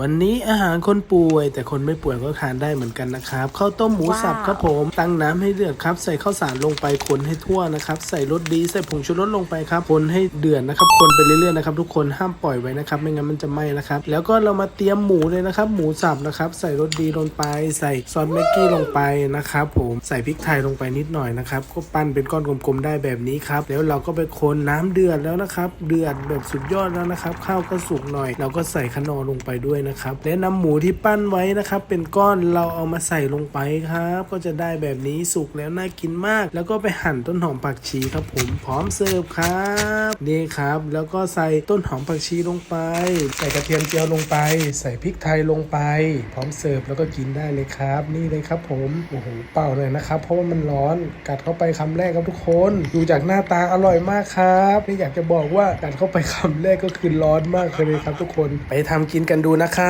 วันนี้อาหารคนป่วย แต่คนไม่ป่วยก็ทานได้เหมือนกันนะครับข้าวต้มหมูสับว้าวครับผมตั้งน้ำให้เดือดครับ ใส่ข้าวสารลงไปคนให้ทั่วนะครับ ใส่รสดีใส่ผงชูรสลงไปครับคนให้เดือดนะครับ คนไปเรื่อยๆนะครับทุกคนห้ามปล่อยไว้นะครับ ไม่งั้นมันจะไหม้นะครับ แล้วก็เรามาเตรียมหมูเลยนะครับ หมูสับนะครับ ใส่รสดีลงไป ใส่ซอสแม็กกี้ลงไปนะครับ ผมใส่พริกไทยลงไปนิดหน่อยนะครับก็ปั้นเป็นก้อนกลมๆได้แบบนี้ครับแล้วเราก็ไปคนน้ำเดือดแล้วนะครับ เดือดแบบสุดยอดแล้วนะครับข้าวก็สุกหน่อย เราก็ใส่ขนอลงไปด้วยนะครับ และนำหมูที่ปั้นไว้นะครับ เป็นก้อนเราเอามาใส่ลงไปครับ ก็จะได้แบบนี้สุกแล้วน่ากินมาก แล้วก็ไปหั่นต้นหอมผักชีครับผมพร้อมเสิร์ฟครับนี่ครับ แล้วก็ใส่ต้นหอมผักชีลงไป ใส่กระเทียมเจียวลงไป ใส่พริกไทยลงไป พร้อมเสิร์ฟแล้วก็กินได้เลยครับ นี่เลยครับผมโอ้โหเป่าเลยนะครับ เพราะว่ามันร้อนกัดเข้าไปคำแรกครับทุกคนดูจากหน้าตาอร่อยมากครับนี่อยากจะบอกว่ากัดเข้าไปคำแรกก็คือร้อนมากเลยครับทุกคนไปทำกินกันดูนะ